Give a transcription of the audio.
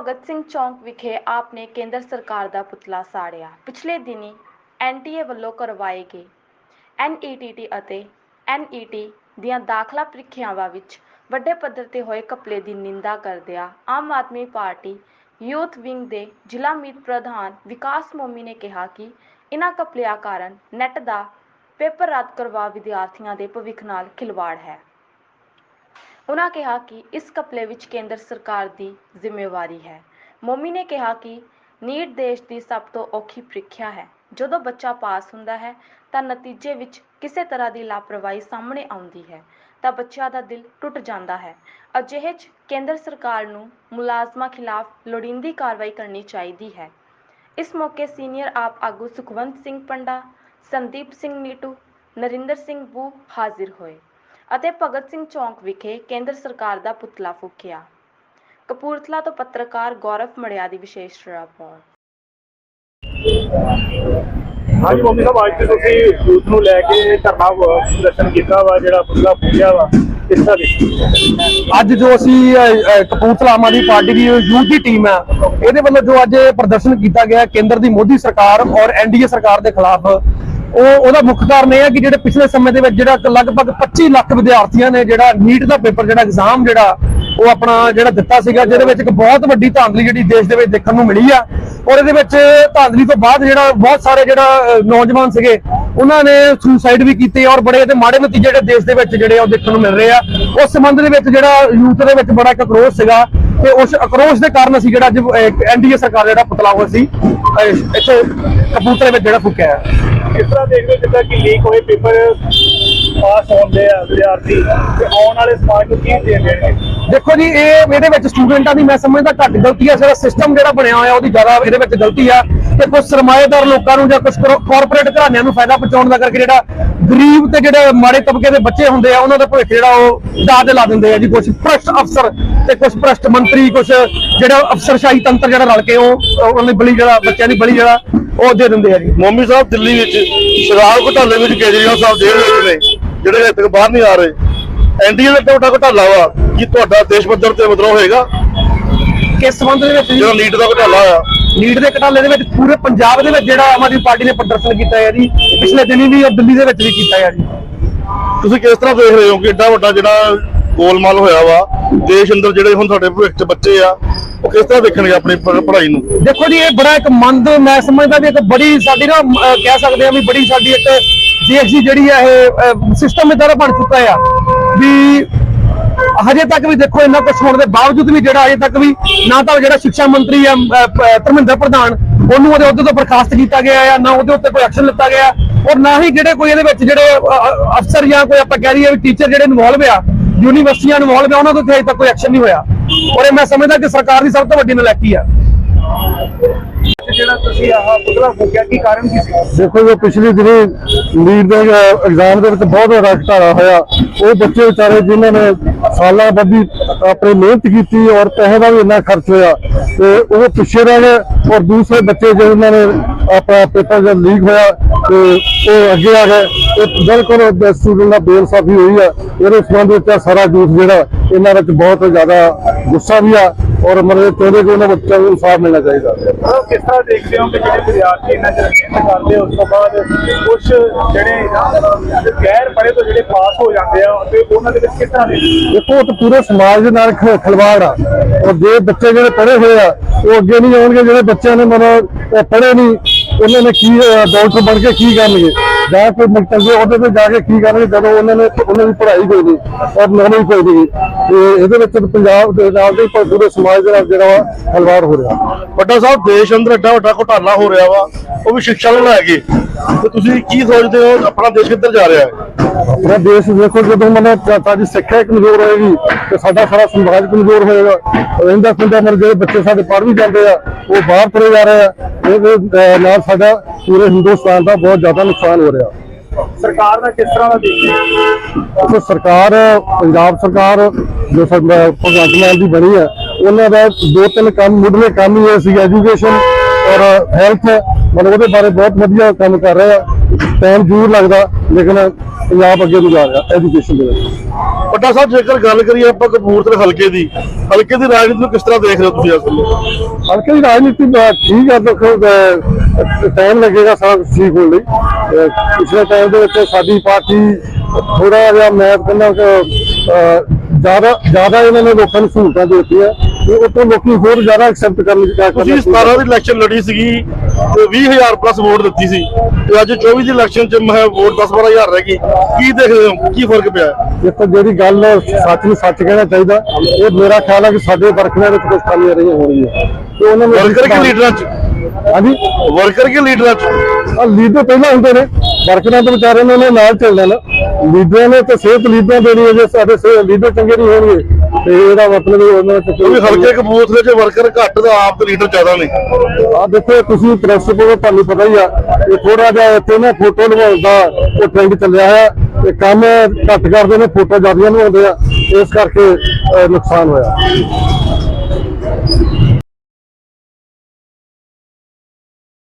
ਭਗਤ ਸਿੰਘ ਚੌਂਕ ਵਿਖੇ ਆਪ ਨੇ ਕੇਂਦਰ ਸਰਕਾਰ ਦਾ ਪੁਤਲਾ ਸਾੜਿਆ। ਪਿਛਲੇ ਦਿਨੀ ਐਨਟੀਏ ਵੱਲੋਂ ਕਰਵਾਏ ਗਏ ਐਨਈਟੀਟੀ ਅਤੇ ਐਨਈਟੀ ਦੀਆਂ ਦਾਖਲਾ ਪ੍ਰੀਖਿਆਵਾਂ ਵਿੱਚ ਵੱਡੇ ਪੱਧਰ ਤੇ ਹੋਏ ਘਪਲੇ ਦੀ ਨਿੰਦਾ ਕਰਦਿਆਂ Aam Aadmi party youth wing ਦੇ ਜ਼ਿਲ੍ਹਾ ਮੀਤ ਪ੍ਰਧਾਨ ਵਿਕਾਸ ਮੋਮੀ ਨੇ ਕਿਹਾ ਕਿ ਇਨ੍ਹਾਂ ਘਪਲਿਆਂ ਕਾਰਨ ਨੈਟ ਦਾ ਪੇਪਰ ਰੱਦ ਕਰਵਾ ਵਿਦਿਆਰਥੀਆਂ ਦੇ ਭਵਿੱਖ ਨਾਲ ਖਿਲਵਾੜ ਹੈ। ਉਨ੍ਹਾਂ ਕਿਹਾ ਕਿ ਇਸ ਘਪਲੇ ਵਿੱਚ ਕੇਂਦਰ ਸਰਕਾਰ ਦੀ ਜ਼ਿੰਮੇਵਾਰੀ ਹੈ। ਮੋਮੀ ਨੇ ਕਿਹਾ ਕਿ ਨੀਟ ਦੇਸ਼ ਦੀ ਸਭ ਤੋਂ ਔਖੀ ਪ੍ਰੀਖਿਆ ਹੈ। ਜਦੋਂ ਬੱਚਾ ਪਾਸ ਹੁੰਦਾ ਹੈ, ਤਾਂ ਨਤੀਜੇ ਵਿੱਚ ਕਿਸੇ ਤਰ੍ਹਾਂ ਦੀ ਲਾਪਰਵਾਹੀ ਸਾਹਮਣੇ ਆਉਂਦੀ ਹੈ, ਤਾਂ ਬੱਚਿਆਂ ਦਾ ਦਿਲ ਟੁੱਟ ਜਾਂਦਾ ਹੈ। ਅਜਿਹੇ 'ਚ ਕੇਂਦਰ ਸਰਕਾਰ ਨੂੰ ਮੁਲਾਜ਼ਮਾਂ ਖਿਲਾਫ ਲੋੜੀਂਦੀ ਕਾਰਵਾਈ ਕਰਨੀ ਚਾਹੀਦੀ ਹੈ। ਇਸ ਮੌਕੇ ਸੀਨੀਅਰ ਆਪ ਆਗੂ ਸੁਖਵੰਤ ਸਿੰਘ ਪੰਡਾ, ਸੰਦੀਪ ਸਿੰਘ ਨੀਟੂ, ਨਰਿੰਦਰ ਸਿੰਘ ਬੂ ਹਾਜ਼ਰ ਹੋਏ। ਅਤੇ ਭਗਤ ਸਿੰਘ ਚੌਂਕ ਵਿਖੇ ਕੇਂਦਰ ਸਰਕਾਰ ਦਾ ਪੁਤਲਾ ਫੂਕਿਆ। ਕਪੂਰਥਲਾ ਤੋਂ ਪੱਤਰਕਾਰ ਗੌਰਵ ਮੜਿਆ ਦੀ ਵਿਸ਼ੇਸ਼ ਰਿਪੋਰਟ। ਹਾਂਜੀ ਮੰਮੀ ਸਾਹਿਬ ਅੱਜ ਤੁਸੀਂ ਯੂਥ ਨੂੰ ਲੈ ਕੇ ਧਰਨਾ ਪ੍ਰਦਰਸ਼ਨ ਕੀਤਾ ਵਾ ਜਿਹੜਾ ਪੁਤਲਾ ਫੂਕਿਆ ਵਾ ਅੱਜ ਜੋ ਅਸੀਂ ਕਪੂਰਥਲਾ ਆਮ ਆਦਮੀ ਪਾਰਟੀ ਦੀ ਯੂਥ ਦੀ ਟੀਮ ਹੈ ਇਹਦੇ ਵੱਲੋਂ ਜੋ ਅੱਜ ਪ੍ਰਦਰਸ਼ਨ ਕੀਤਾ ਗਿਆ ਕੇਂਦਰ ਦੀ ਮੋਦੀ ਸਰਕਾਰ ਔਰ ਐਨਡੀਏ ਸਰਕਾਰ ਦੇ ਖਿਲਾਫ ਉਹ ਉਹਦਾ ਮੁੱਖ ਕਾਰਨ ਇਹ ਹੈ ਕਿ ਜਿਹੜੇ ਪਿਛਲੇ ਸਮੇਂ ਦੇ ਵਿੱਚ ਜਿਹੜਾ ਲਗਭਗ 25 ਲੱਖ ਵਿਦਿਆਰਥੀਆਂ ਨੇ ਜਿਹੜਾ ਨੀਟ ਦਾ ਪੇਪਰ, ਜਿਹੜਾ ਐਗਜ਼ਾਮ ਜਿਹੜਾ, ਉਹ ਆਪਣਾ ਜਿਹੜਾ ਦਿੱਤਾ ਸੀਗਾ, ਜਿਹਦੇ ਵਿੱਚ ਇੱਕ ਬਹੁਤ ਵੱਡੀ ਧਾਂਦਲੀ ਜਿਹੜੀ ਦੇਸ਼ ਦੇ ਵਿੱਚ ਦੇਖਣ ਨੂੰ ਮਿਲੀ ਆ। ਔਰ ਇਹਦੇ ਵਿੱਚ ਧਾਂਦਲੀ ਤੋਂ ਬਾਅਦ ਜਿਹੜਾ ਬਹੁਤ ਸਾਰੇ ਜਿਹੜਾ ਨੌਜਵਾਨ ਸੀਗੇ, ਉਹਨਾਂ ਨੇ ਸੁਸਾਈਡ ਵੀ ਕੀਤੇ ਔਰ ਬੜੇ ਤੇ ਮਾੜੇ ਨਤੀਜੇ ਜਿਹੜੇ ਦੇਸ਼ ਦੇ ਵਿੱਚ ਜਿਹੜੇ ਆ ਉਹ ਦੇਖਣ ਨੂੰ ਮਿਲ ਰਹੇ ਆ। ਉਸ ਸੰਬੰਧ ਦੇ ਵਿੱਚ ਜਿਹੜਾ ਯੂਥ ਦੇ ਵਿੱਚ ਬੜਾ ਇੱਕ ਆਕਰੋਸ਼ ਸੀਗਾ। ਤੇ ਉਸ ਆਕਰੋਸ਼ ਦੇ ਕਾਰਨ ਅਸੀਂ ਜਿਹੜਾ ਅੱਜ ਐਨਡੀਏ ਸਰਕਾਰ ਜਿਹੜਾ ਪੁਤਲਾ ਹੋਇਆ ਸੀ ਇੱਥੇ ਕਪੂਰਥਲੇ ਵਿੱਚ ਜਿਹੜਾ ਫੁੱਕਿਆ ਹੈ। ਕਿਸ ਤਰ੍ਹਾਂ ਦੇਖਦੇ ਜਿੱਦਾਂ ਕਿ ਲੀਕ ਹੋਏ ਪੇਪਰ ਪਾਸ ਹੁੰਦੇ ਆ ਵਿਦਿਆਰਥੀ ਤੇ ਆਉਣ ਵਾਲੇ ਸਮਾਜ ਨੂੰ ਕੀ ਦੇ ਦੇਣਗੇ? ਦੇਖੋ ਜੀ ਇਹ ਇਹਦੇ ਵਿੱਚ ਸਟੂਡੈਂਟਾਂ ਦੀ ਮੈਂ ਸਮਝਦਾ ਘੱਟ ਗਲਤੀ ਹੈ ਜਿਹੜਾ ਸਿਸਟਮ ਜਿਹੜਾ ਬਣਿਆ ਹੋਇਆ ਉਹਦੀ ਜ਼ਿਆਦਾ ਇਹਦੇ ਵਿੱਚ ਗਲਤੀ ਆ। ਤੇ ਕੁਝ ਸਰਮਾਏਦਾਰ ਲੋਕਾਂ ਨੂੰ ਜਾਂ ਕੁਝ ਕਾਰਪੋਰੇਟ ਘਰਾਣਿਆਂ ਨੂੰ ਫਾਇਦਾ ਪਹੁੰਚਾਉਣ ਦਾ ਕਰਕੇ ਜਿਹੜਾ ਗਰੀਬ ਤੇ ਜਿਹੜੇ ਮਾੜੇ ਤਬਕੇ ਦੇ ਬੱਚੇ ਹੁੰਦੇ ਆ ਉਹਨਾਂ ਦਾ ਭਵਿੱਖ ਜਿਹੜਾ ਉਹ ਦਾਅ ਤੇ ਲਾ ਦਿੰਦੇ ਆ ਜੀ। ਕੁਝ ਭ੍ਰਸ਼ਟ ਅਫਸਰ ਤੇ ਕੁਝ ਭ੍ਰਸ਼ਟ ਮੰਤਰੀ ਕੁਝ ਜਿਹੜਾ ਅਫਸਰਸ਼ਾਹੀ ਤੰਤਰ ਜਿਹੜਾ ਰਲ ਕੇ ਉਹ ਉਹਨਾਂ ਦੀ ਬਲੀ ਜਿਹੜਾ ਬੱਚਿਆਂ ਦੀ ਬਲੀ ਜਿਹੜਾ ਉਹ ਦੇ ਦਿੰਦੇ ਆ ਜੀ। ਮੋਮੀ ਸਾਹਿਬ ਦਿੱਲੀ ਵਿੱਚ ਸ਼ਰਾਬ ਘੁਟਾਲੇ ਵਿੱਚ ਕੇਜਰੀਵਾਲ ਸਾਹਿਬ ਜੇਲ੍ਹ ਵਿੱਚ ਨੇ ਜਿਹੜੇ ਤੱਕ ਬਾਹਰ ਨਹੀਂ ਆ ਰਹੇ। ਐਨਡੀਏ ਦਾ ਤੁਹਾਡਾ ਘੁਟਾਲਾ ਵਾ ਕੀ ਤੁਹਾਡਾ ਦੇਸ਼ ਪੱਧਰ ਤੇ ਵਿਦਰੋਹ ਹੋਏਗਾ। ਕਿਸ ਸੰਬੰਧ ਦੇ ਵਿੱਚ ਜਿਹੜਾ ਨੀਟ ਦਾ ਘੁਟਾਲਾ ਆ। ਨੀਟ ਦੇ ਘਟਾਲੇ ਦੇ ਵਿੱਚ ਪੂਰੇ ਪੰਜਾਬ ਦੇ ਵਿੱਚ ਜਿਹੜਾ ਆਮ ਆਦਮੀ ਪਾਰਟੀ ਨੇ ਪ੍ਰਦਰਸ਼ਨ ਕੀਤਾ ਹੈ ਜੀ ਪਿਛਲੇ ਦਿਨੀ ਵੀ ਔਰ ਦਿੱਲੀ ਦੇ ਵਿੱਚ ਵੀ ਕੀਤਾ ਹੈ ਜੀ। ਤੁਸੀਂ ਕਿਸ ਤਰ੍ਹਾਂ ਦੇਖ ਰਹੇ ਹੋ ਕਿ ਏਡਾ ਵੱਡਾ ਜਿਹੜਾ ਗੋਲਮਾਲ ਹੋਇਆ ਵਾ ਦੇਸ਼ ਅੰਦਰ ਜਿਹੜੇ ਹੁਣ ਤੁਹਾਡੇ ਭਵਿੱਖ 'ਚ ਬੱਚੇ ਆ ਉਹ ਕਿਸ ਤਰ੍ਹਾਂ ਦੇਖਣਗੇ ਆਪਣੀ ਪੜ੍ਹਾਈ ਨੂੰ? ਦੇਖੋ ਜੀ ਇਹ ਬੜਾ ਇੱਕ ਮੰਦ ਮੈਂ ਸਮਝਦਾ ਵੀ ਇੱਕ ਬੜੀ ਸਾਡੀ ਨਾ ਕਹਿ ਸਕਦੇ ਆ ਵੀ ਬੜੀ ਸਾਡੀ ਇੱਕ ਦੀ ਜਿਹੜੀ ਹੈ ਇਹ ਸਿਸਟਮ ਇਦਾਂ ਦਾ ਬਣ ਚੁੱਕਾ ਆ ਵੀ ਹਜੇ ਤੱਕ ਵੀ ਦੇਖੋ ਇੰਨਾ ਕੁਝ ਹੋਣ ਦੇ ਬਾਵਜੂਦ ਵੀ ਜਿਹੜਾ ਹਜੇ ਤੱਕ ਵੀ ਨਾ ਤਾਂ ਜਿਹੜਾ ਸਿੱਖਿਆ ਮੰਤਰੀ ਆ ਧਰਮਿੰਦਰ ਪ੍ਰਧਾਨ, ਉਹਨੂੰ ਉਹਦੇ ਅਹੁਦੇ ਤੋਂ ਬਰਖਾਸਤ ਕੀਤਾ ਗਿਆ ਆ, ਨਾ ਉਹਦੇ ਉੱਤੇ ਕੋਈ ਐਕਸ਼ਨ ਲਿੱਤਾ ਗਿਆ। ਔਰ ਨਾ ਹੀ ਜਿਹੜੇ ਕੋਈ ਇਹਦੇ ਵਿੱਚ ਜਿਹੜੇ ਅਫਸਰ ਜਾਂ ਕੋਈ ਆਪਾਂ ਕਹਿ ਲਈਏ ਵੀ ਟੀਚਰ ਜਿਹੜੇ ਇਨਵੋਲਵ ਆ, ਯੂਨੀਵਰਸਿਟੀਆਂ ਇਨਵੋਲਵ ਆ, ਉਹਨਾਂ ਤੋਂ ਹਜੇ ਤੱਕ ਕੋਈ ਐਕਸ਼ਨ ਨਹੀਂ ਹੋਇਆ। ਔਰ ਇਹ ਮੈਂ ਸਮਝਦਾ ਕਿ ਸਰਕਾਰ ਦੀ ਸਭ ਤੋਂ ਵੱਡੀ ਨਲਾਇਕੀ ਆ। ਤੇ ਜਿਹੜਾ ਤੁਸੀਂ ਆਹ ਪੁਤਲਾ ਫੂਕਿਆ, ਕੀ ਕਾਰਨ ਕੀ ਸੀ? ਦੇਖੋ ਜੋ, ਪਿਛਲੇ ਦਿਨੀ ਨੀਟ ਦੇ ਐਗਜ਼ਾਮ ਦੇ ਵਿੱਚ ਬਹੁਤ ਵੱਡਾ ਘਟਾਲਾ ਹੋਇਆ। ਉਹ ਬੱਚੇ ਵਿਚਾਰੇ ਜਿਨ੍ਹਾਂ ਨੇ ਸਾਲਾਂ ਬੱਧੀ ਆਪਣੀ ਮਿਹਨਤ ਕੀਤੀ ਔਰ ਪੈਸੇ ਦਾ ਵੀ ਇੰਨਾ ਖਰਚ ਹੋਇਆ। ਤੇ ਉਹ ਪਿੱਛੇ ਰਹਿ ਗਏ ਔਰ ਦੂਸਰੇ ਬੱਚੇ ਜਿਹਨਾਂ ਨੇ ਆਪਣਾ ਪੇਪਰ ਜਦ ਲੀਕ ਹੋਇਆ ਤੇ ਉਹ ਅੱਗੇ ਆ ਗਏ। ਇਹ ਬਿਲਕੁਲ ਸਟੂਡੈਂਟ ਦਾ ਬੇਇਨਸਾਫੀ ਹੋਈ ਆ। ਇਹਦੇ ਸੰਬੰਧ ਵਿੱਚ ਸਾਰਾ ਜੂਥ ਜਿਹੜਾ, ਇਹਨਾਂ ਵਿੱਚ ਬਹੁਤ ਜ਼ਿਆਦਾ ਗੁੱਸਾ ਵੀ ਆ। ਔਰ ਮਤਲਬ ਚਾਹੁੰਦੇ ਕਿ ਉਹਨਾਂ ਬੱਚਿਆਂ ਨੂੰ ਇਨਸਾਫ ਮਿਲਣਾ ਚਾਹੀਦਾ। ਉਹ ਕਿਸ ਤਰ੍ਹਾਂ ਦੇਖਦੇ ਹੋ ਕਿ ਜਿਹੜੇ ਵਿਦਿਆਰਥੀ ਇਹਨਾਂ ਚ ਮਿਹਨਤ ਕਰਦੇ ਉਸ ਤੋਂ ਬਾਅਦ ਕੁਝ ਜਿਹੜੇ ਗੈਰ ਪੜ੍ਹੇ ਤੋਂ ਜਿਹੜੇ ਪਾਸ ਹੋ ਜਾਂਦੇ ਆ ਤੇ ਉਹਨਾਂ ਦੇ ਵਿੱਚ ਕਿਸ ਤਰ੍ਹਾਂ ਦੇ ਦੇਖੋ ਉਹ ਤਾਂ ਪੂਰੇ ਸਮਾਜ ਦੇ ਨਾਲ ਖਿਲਵਾੜ ਆ। ਔਰ ਜੇ ਬੱਚੇ ਜਿਹੜੇ ਪੜ੍ਹੇ ਹੋਏ ਆ ਉਹ ਅੱਗੇ ਨਹੀਂ ਆਉਣਗੇ ਜਿਹੜੇ ਬੱਚਿਆਂ ਨੇ ਮਤਲਬ ਪੜ੍ਹੇ ਨਹੀਂ ਉਹਨਾਂ ਨੇ ਕੀ ਡਾਕਟਰ ਬਣ ਕੇ ਕੀ ਕਰਨਗੇ? ਜਾਂ ਕੋਈ ਚੰਗੇ ਉਹਦੇ ਤੇ ਜਾ ਕੇ ਕੀ ਕਰਨਗੇ, ਜਦੋਂ ਉਹਨਾਂ ਨੇ ਉਹਨਾਂ ਦੀ ਪੜ੍ਹਾਈ ਕੋਈ ਨਹੀਂ ਔਰ ਨੌਲੇਜ ਕੋਈ ਨਹੀਂ ਤੇ ਇਹਦੇ ਵਿੱਚ ਪੰਜਾਬ ਦੇ ਨਾਲ ਦੇ ਪੂਰੇ ਸਮਾਜ ਦੇ ਨਾਲ ਜਿਹੜਾ ਵਾ ਖਿਲਵਾੜ ਹੋ ਰਿਹਾ। ਵੱਡਾ ਸਾਹਿਬ, ਦੇਸ਼ ਅੰਦਰ ਐਡਾ ਵੱਡਾ ਘੁਟਾਲਾ ਹੋ ਰਿਹਾ ਵਾ, ਉਹ ਵੀ ਸਿੱਖਿਆ ਨੂੰ ਲੈ ਕੇ ਤੇ ਤੁਸੀਂ ਕੀ ਸੋਚਦੇ ਹੋ, ਆਪਣਾ ਦੇਸ਼ ਕਿੱਧਰ ਜਾ ਰਿਹਾ ਹੈ? ਆਪਣਾ ਦੇਸ਼ ਦੇਖੋ ਜਦੋਂ ਮਤਲਬ ਸਾਡੀ ਸਿੱਖਿਆ ਕਮਜ਼ੋਰ ਹੋਏਗੀ ਤੇ ਸਾਡਾ ਸਾਰਾ ਸਮਾਜ ਕਮਜ਼ੋਰ ਹੋਏਗਾ। ਰਹਿੰਦਾ ਖੁੰਦਾ ਮਰ ਜਿਹੜੇ ਬੱਚੇ ਸਾਡੇ ਪੜ੍ਹ ਵੀ ਜਾਂਦੇ ਆ ਉਹ ਬਾਹਰ ਤੁਰੇ ਜਾ ਰਹੇ ਆ। ਇਹਦੇ ਨਾਲ ਸਾਡਾ ਪੂਰੇ ਹਿੰਦੁਸਤਾਨ ਦਾ ਬਹੁਤ ਜ਼ਿਆਦਾ ਨੁਕਸਾਨ ਹੋ ਰਿਹਾ। ਸਰਕਾਰ ਦਾ ਕਿਸ ਤਰ੍ਹਾਂ ਦਾ ਦੇਖਦੇ ਹੋ? ਦੇਖੋ ਸਰਕਾਰ ਪੰਜਾਬ ਸਰਕਾਰ ਜੋ ਭਗਵੰਤ ਮਾਨ ਦੀ ਬਣੀ ਹੈ ਉਹਨਾਂ ਦਾ ਦੋ ਤਿੰਨ ਕੰਮ ਮੁੱਢਲੇ ਕੰਮ ਹੀ ਇਹ ਸੀ ਐਜੂਕੇਸ਼ਨ ਔਰ ਹੈਲਥ ਮਤਲਬ ਉਹਦੇ ਬਾਰੇ ਬਹੁਤ ਵਧੀਆ ਕੰਮ ਕਰ ਰਿਹਾ ਟਾਈਮ ਜ਼ਰੂਰ ਲੱਗਦਾ ਲੇਕਿਨ ਪੰਜਾਬ ਅੱਗੇ ਨੂੰ ਜਾ ਰਿਹਾ ਐਜੂਕੇਸ਼ਨ ਦੇ ਵਿੱਚ। ਵੱਡਾ ਸਾਹਿਬ ਜੇਕਰ ਗੱਲ ਕਰੀਏ ਆਪਾਂ ਕਪੂਰਥਲੇ ਹਲਕੇ ਦੀ ਹਲਕੇ ਦੀ ਰਾਜਨੀਤੀ ਨੂੰ ਕਿਸ ਤਰ੍ਹਾਂ ਦੇਖ ਰਹੇ ਹੋ ਤੁਸੀਂ ਇਸ ਵੇਲੇ ਹਲਕੇ ਦੀ ਰਾਜਨੀਤੀ ਠੀਕ ਆ ਦੇਖੋ ਟਾਈਮ ਲੱਗੇਗਾ ਸਾਰਾ ਠੀਕ ਹੋਣ ਲਈ। ਪਿਛਲੇ ਟਾਈਮ ਦੇ ਵਿੱਚ ਸਾਡੀ ਪਾਰਟੀ ਥੋੜਾ ਜਿਹਾ ਮੈਂ ਕਹਿੰਦਾ ਕਿ ਜ਼ਿਆਦਾ ਜ਼ਿਆਦਾ ਇਹਨਾਂ ਨੇ ਲੋਕਾਂ ਨੂੰ ਸਹੂਲਤਾਂ ਦਿੱਤੀਆਂ। ਤੇ ਉਹ ਤੋਂ ਲੋਕੀ ਹੋਰ ਜ਼ਿਆਦਾ ਐਕਸੈਪਟ ਕਰਨ ਦੀ ਤੁਸੀਂ 17 ਦੀ ਇਲੈਕਸ਼ਨ ਲੜੀ ਸੀਗੀ ਤੇ 20000 ਪਲੱਸ ਵੋਟ ਦਿੱਤੀ ਸੀ ਤੇ ਅੱਜ 24 ਦੀ ਇਲੈਕਸ਼ਨ 'ਚ ਮੈਂ ਵੋਟ 10-12000 ਰਹਿ ਗਈ। ਕੀ ਦੇਖਦੇ ਹੋ? ਕੀ ਫ਼ਰਕ ਪਿਆ? ਤਾਂ ਜਿਹੜੀ ਗੱਲ ਸੱਚ ਨੂੰ ਸੱਚ ਕਹਿਣਾ ਚਾਹੀਦਾ ਇਹ ਮੇਰਾ ਖਿਆਲ ਹੈ ਕਿ ਸਾਡੇ ਵਰਕਰਾਂ ਵਿੱਚ ਕੁਝ ਕਮੀ ਰਹੀ ਹੋਣੀ ਹੈ ਤੇ ਉਹਨਾਂ ਨੂੰ ਵਰਕਰ ਕਿ ਲੀਡਰਾਂ 'ਚ? ਹਾਂਜੀ? ਵਰਕਰ ਕਿ ਲੀਡਰਾਂ 'ਚ? ਆ ਲੀਡਰ ਪਹਿਲਾਂ ਹੁੰਦੇ ਨੇ ਵਰਕਰਾਂ ਦੇ ਵਿਚਾਰੇ ਨੇ ਨਾਲ ਚੱਲਣਾ ਨਾ। ਲੀਡਰਾਂ ਨੇ ਤਾਂ ਸਿਹਤ ਲੀਡਰਾਂ ਦੇਣੀ ਹੈ ਜੇ ਸਾਡੇ ਸਿਹਤ ਲੀਡਰ ਚੰਗੇ ਨਹੀਂ ਹੋਣਗੇ ਤੇ ਇਹਦਾ ਮਤਲਬ ਇਹ ਉਹਨਾਂ ਚ ਕਿਉਂਕਿ ਹਲਕੇ ਕਪੂਰਥਲੇ 'ਚ ਵਰਕਰ ਘੱਟ ਤੇ ਆਪ ਤੇ ਲੀਡਰ ਜ਼ਿਆਦਾ ਨੇ। ਆ ਦੇਖੋ ਤੁਸੀਂ ਪ੍ਰੈਸ ਕੋਲ ਤੁਹਾਨੂੰ ਪਤਾ ਹੀ ਆ ਇਹ ਥੋੜਾ ਜਿਹਾ ਇੱਥੇ ਨਾ ਫੋਟੋ ਲਵਾਉਣ ਦਾ ਉਹ ਟ੍ਰੈਂਡ ਚੱਲਿਆ ਹੈ ਤੇ ਕੰਮ ਘੱਟ ਕਰਦੇ ਨੇ ਫੋਟੋ ਜ਼ਿਆਦੀਆਂ ਲਵਾਉਂਦੇ ਆ ਇਸ ਕਰਕੇ ਨੁਕਸਾਨ ਹੋਇਆ।